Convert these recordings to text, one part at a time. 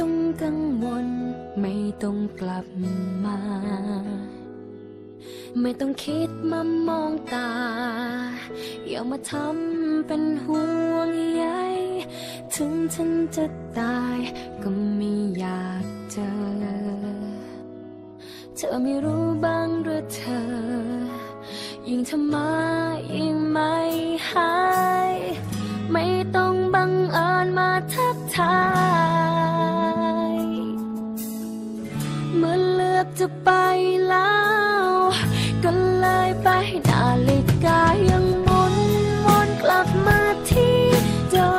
ต้องกังวล ไม่ต้องกลับมา ไม่ต้องคิดมามองตา อย่ามาทำเป็นห่วงใยถึงฉันจะตายก็ไม่อยากเจอ เธอไม่รู้บ้างหรือเธอ ยิ่งทำมายิ่งไม่หาย ไม่ต้องบังเอิญมาทักทาย จะไปแล้ว ก็เลยไปนาฬิกายังหมุนวนกลับมาที่เดิ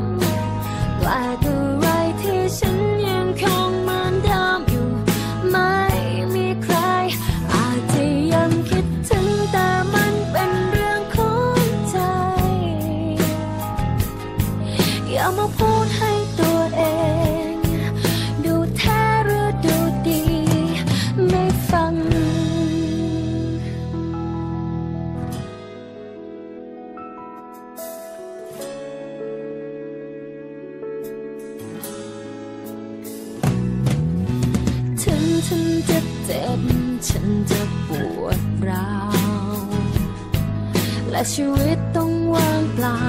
มแปลกอะไรที่ฉันยังคงเหมือนเดิมอยู่ ไม่มีใคร อาจจะยังคิดถึงแต่มันเป็นเรื่องของใจ อย่ามาพูด จะเจ็บ ฉันจะปวดร้าว และชีวิตต้องว่างเปล่า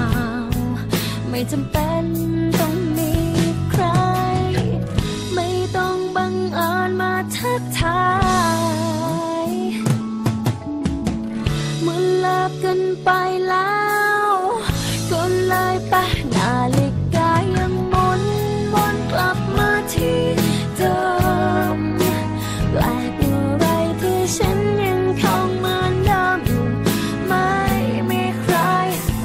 ไม่จำเป็นต้องมีใคร ไม่ต้องบังเอิญมาทักทายเมื่อเลิกกันไปแล้ว ก็เลยไป ฉันยังคงเหมือนเดิมอยู่ไม่มีใคร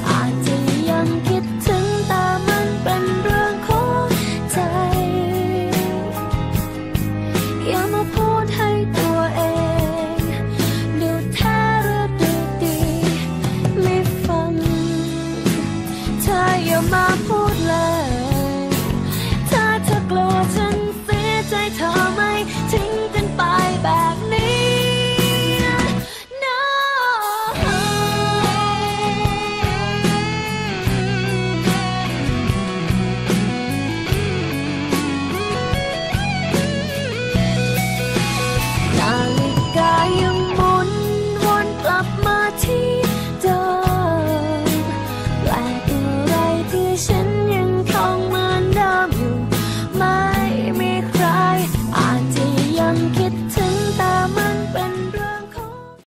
อาจจะยังคิดถึงแต่มันเป็นเรื่องของใจ อย่ามาพูด